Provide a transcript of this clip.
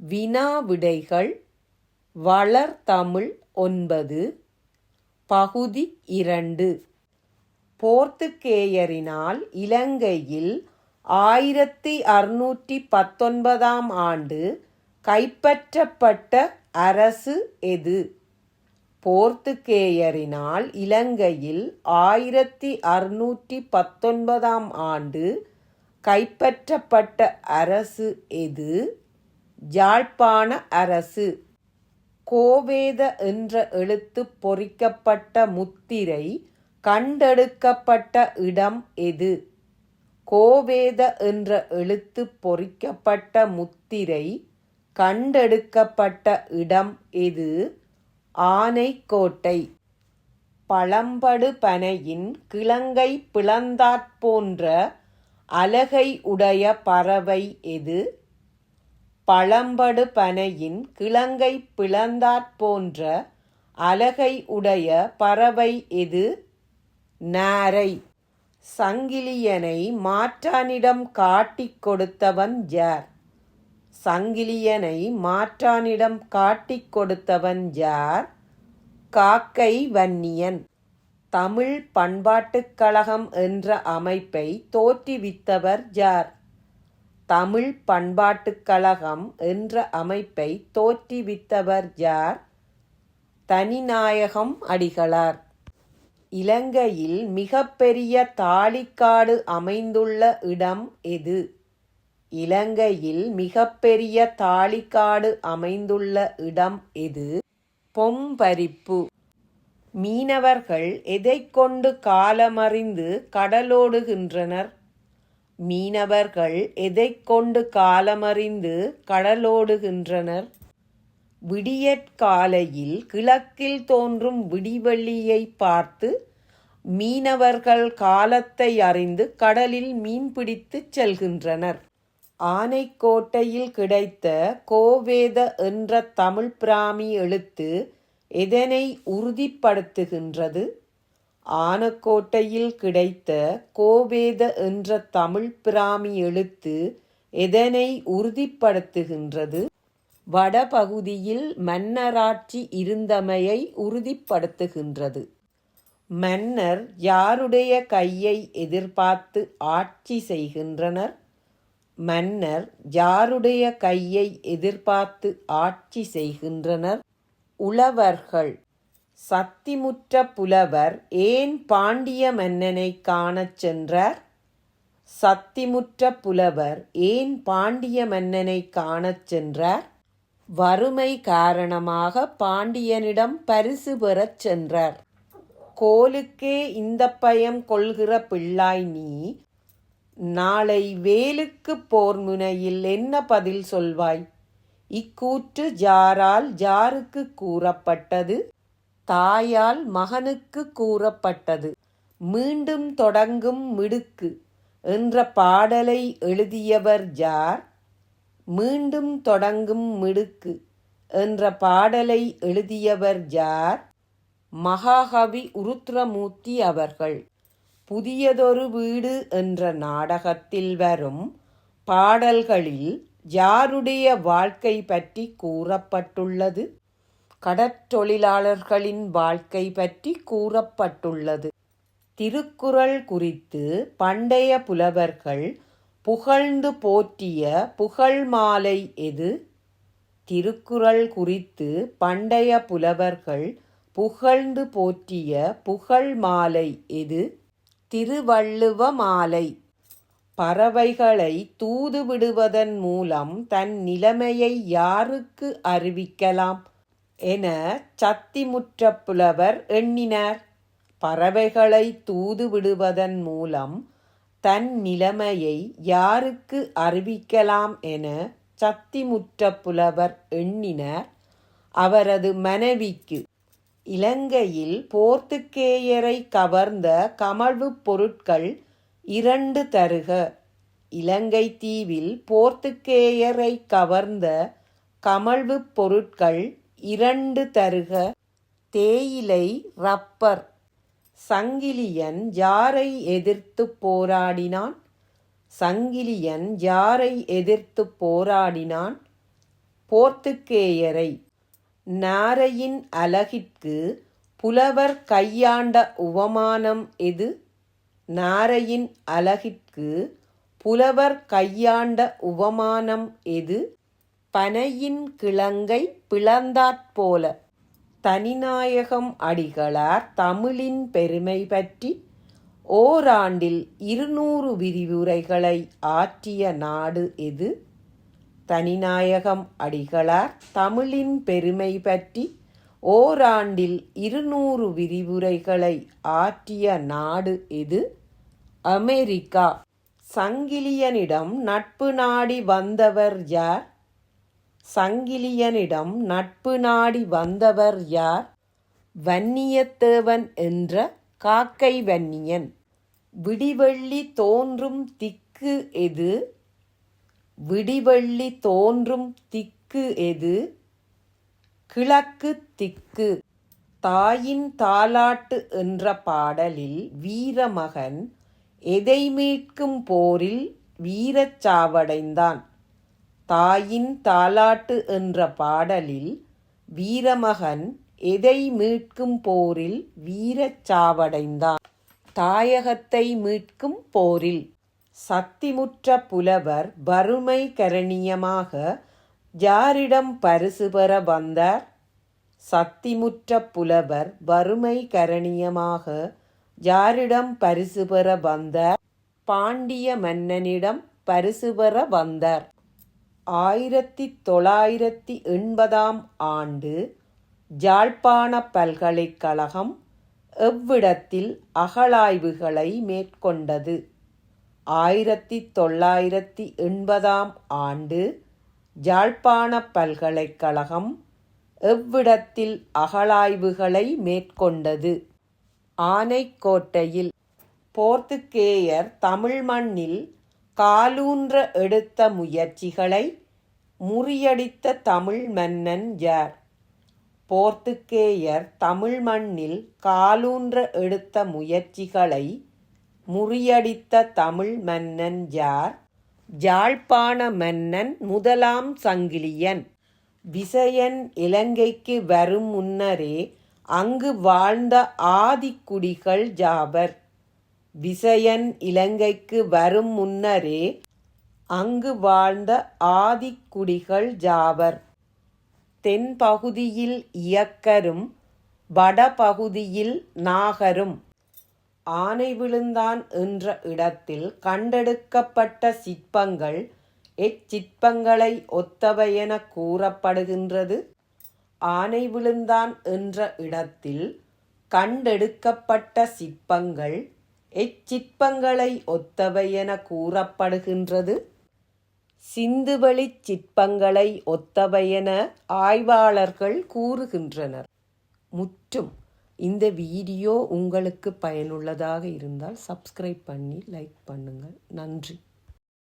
வினாவிடைகள் வளர்தமிழ் ஒன்பது பகுதி இரண்டு. போர்த்துக்கேயரினால் இலங்கையில் ஆயிரத்தி அறுநூற்றி பத்தொன்பதாம் ஆண்டு கைப்பற்றப்பட்ட அரசு எது? போர்த்துக்கேயரினால் இலங்கையில் ஆயிரத்தி அறுநூற்றி பத்தொன்பதாம் ஆண்டு கைப்பற்றப்பட்ட அரசு எது? யாழ்ப்பாண அரசு கோவேத என்ற எழுத்து பொறிக்கப்பட்ட முத்திரை கண்டெடுக்கப்பட்ட இடம் எது? கோவேத என்ற எழுத்து பொறிக்கப்பட்ட முத்திரை கண்டெடுக்கப்பட்ட இடம் எது? ஆனைக்கோட்டை. பழம்படு பனையின் கிழங்கை பிளந்தாற் போன்ற அலகை உடைய பறவை எது? பழம்படு பனையின் கிழங்கை பிளந்தாற்போன்ற அலகை உடைய பறவை எது? நாரை. சங்கிலியனை மாற்றானிடம் காட்டிக் கொடுத்தவன் யார்? சங்கிலியனை மாற்றானிடம் காட்டிக் கொடுத்தவன் யார்? காக்கை வன்னியன். தமிழ் பண்பாட்டுக் கழகம் என்ற அமைப்பை தோற்றுவித்தவர் யார்? தமிழ் பண்பாட்டுக் கழகம் என்ற அமைப்பை தோற்றுவித்தவர் யார்? தனிநாயகம் அடிகளார். இலங்கையில் மிகப்பெரிய தாழிக்காடு அமைந்துள்ள இடம் எது? இலங்கையில் மிகப்பெரிய தாழிக்காடு அமைந்துள்ள இடம் எது? பொம்பரிப்பு. மீனவர்கள் எதைக் கொண்டு காலமறிந்து கடலோடுகின்றனர்? மீனவர்கள் எதை கொண்டு காலமறிந்து கடலோடுகின்றனர்? விடியற்காலையில் கிழக்கில் தோன்றும் விடிவெள்ளியை பார்த்து மீனவர்கள் காலத்தை அறிந்து கடலில் மீன்பிடித்துச் செல்கின்றனர். ஆனைக்கோட்டையில் கிடைத்த கோவேத என்ற தமிழ் பிராமி எழுத்து எதனை உறுதிப்படுத்துகின்றது? ஆனக்கோட்டையில் கிடைத்த கோபேத என்ற தமிழ் பிராமி எழுத்து எதனை உறுதிப்படுத்துகின்றது? வடபகுதியில் மன்னராட்சி இருந்தமையை உறுதிப்படுத்துகின்றது. மன்னர் யாருடைய கையை எதிர்பார்த்து ஆட்சி செய்கின்றனர்? மன்னர் யாருடைய கையை எதிர்பார்த்து ஆட்சி செய்கின்றனர்? உழவர்கள். சத்திமுற்ற புலவர் ஏன் பாண்டிய மன்னனை காணச் சென்றார்? சத்திமுற்ற புலவர் ஏன் பாண்டிய மன்னனை காணச் சென்றார்? வறுமை காரணமாக பாண்டியனிடம் பரிசு பெறச் சென்றார். கோலுக்கே இந்த பயம் கொள்கிற பிள்ளாய் நீ நாளை வேலுக்கு போர் முனையில் என்ன பதில் சொல்வாய்? இக்கூற்று ஜாரால் ஜாருக்கு கூறப்பட்டது. தாயால் மகனுக்கு கூறப்பட்டது. மீண்டும் தொடங்கும் மிடுக்கு என்ற பாடலை எழுதியவர் ஜார் மீண்டும் தொடங்கும் மிடுக்கு என்ற பாடலை எழுதியவர் ஜார் மகாகவி உருத்ரமூர்த்தி அவர்கள். புதியதொரு வீடு என்ற நாடகத்தில் வரும் பாடல்களில் யாருடைய வாழ்க்கை பற்றி கூறப்பட்டுள்ளது? கடற்றொழிலாளர்களின் வாழ்க்கை பற்றி கூறப்பட்டுள்ளது. திருக்குறள் குறித்து பண்டைய புலவர்கள் புகழ்ந்து போற்றிய புகழ் மாலை எது? திருக்குறள் குறித்து பண்டைய புலவர்கள் புகழ்ந்து போற்றிய புகழ் மாலை எது? திருவள்ளுவ மாலை பறவைகளை தூது விடுவதன் மூலம் தன் நிலைமையை யாருக்கு அறிவிக்கலாம்? என சத்திமுற்ற புலவர் எண்ணினார். பறவைகளை தூது விடுவதன் மூலம் தன் நிலைமையை யாருக்கு அறிவிக்கலாம் என சத்திமுற்ற புலவர் எண்ணினார். அவரது மனைவிக்கு இலங்கையில் போர்த்துக்கேயரை கவர்ந்த கமழ்வுப் பொருட்கள் இரண்டு தருக. இலங்கை தீவில் போர்த்துக்கேயரை கவர்ந்த கமழ்வு பொருட்கள் இரண்டு தருக தேயிலை ரப்பர். சங்கிலியன் யாரை எதிர்த்து போராடினான்? சங்கிலியன் யாரை எதிர்த்து போராடினான்? போர்த்துக்கேயரை. நாரையின் அலகிற்கு புலவர் கையாண்ட உவமானம் எது? நாரையின் அலகிற்கு புலவர் கையாண்ட உவமானம் எது? பனையின் கிழங்கை பிளந்தாற்போல தனிநாயகம் அடிகளார் தமிழின் பெருமை பற்றி ஓராண்டில் இருநூறு விரிவுரைகளை ஆற்றிய நாடு எது? தனிநாயகம் அடிகளார் தமிழின் பெருமை பற்றி ஓராண்டில் இருநூறு விரிவுரைகளை ஆற்றிய நாடு எது? அமெரிக்கா. சங்கிலியனிடம் நட்பு நாடி வந்தவர் யார்? சங்கிலியனிடம் நட்பு நாடி வந்தவர் யார்? வன்னியத்தேவன் என்ற காக்கை வன்னியன். விடிவெள்ளி தோன்றும் திக்கு எது? விடிவெள்ளி தோன்றும் திக்கு எது? கிழக்கு திக்கு. தாயின் தாலாட்டு என்ற பாடலில் வீரமகன் எதை மீட்கும் போரில் வீரச் சாவடைந்தான். தாயின் தாலாட்டு என்ற பாடலில் வீரமகன் எதை மீட்கும் போரில் வீரச் சாவடைந்தான். தாயகத்தை மீட்கும் போரில் சத்திமுற்ற புலவர் வறுமை கரணியமாக யாரிடம் பரிசு பெற வந்தார்? சத்திமுற்ற புலவர் வறுமை கரணியமாக யாரிடம் பரிசு பெற வந்தார்? பாண்டிய மன்னனிடம் பரிசு பெற வந்தார். ஆயிரத்தி தொள்ளாயிரத்தி எண்பதாம் ஆண்டு ஜாழ்ப்பாண பல்கலைக்கழகம் எவ்விடத்தில் அகழாய்வுகளை மேற்கொண்டது? ஆயிரத்தி தொள்ளாயிரத்தி எண்பதாம் ஆண்டு ஜாழ்ப்பாண பல்கலைக்கழகம் எவ்விடத்தில் அகழாய்வுகளை மேற்கொண்டது? ஆனைக்கோட்டையில் போர்த்துக்கேயர் தமிழ் மண்ணில் காலூன்ற எடுத்த முயற்சிகளை முறியடித்த தமிழ் மன்னன் யார்? போர்த்துக்கேயர் தமிழ் மண்ணில் காலூன்ற எடுத்த முயற்சிகளை முறியடித்த தமிழ் மன்னன் யார்? ஜாழ்ப்பாண மன்னன் முதலாம் சங்கிலியன். விசயன் இலங்கைக்கு வரும் முன்னரே அங்கு வாழ்ந்த ஆதிக்குடிகள் ஜாபர் விசயன் இலங்கைக்கு வரும் முன்னரே அங்கு வாழ்ந்த ஆதிக்குடிகள் ஜாவர். தென்பகுதியில் இயக்கரும் வடபகுதியில் நாகரும். ஆனை விழுந்தான் என்ற இடத்தில் கண்டெடுக்கப்பட்ட சிற்பங்கள் எச்சிற்பங்களை ஒத்தவையென கூறப்படுகின்றது. ஆனை விழுந்தான் என்ற இடத்தில் கண்டெடுக்கப்பட்ட சிற்பங்கள் எச்சிற்பங்களை ஒத்தவையென கூறப்படுகின்றது. சிந்துவெளிச் சிற்பங்களை ஒத்தவையென ஆய்வாளர்கள் கூறுகின்றனர். முற்றும் இந்த வீடியோ உங்களுக்கு பயனுள்ளதாக இருந்தால் சப்ஸ்கிரைப் பண்ணி லைக் பண்ணுங்கள். நன்றி.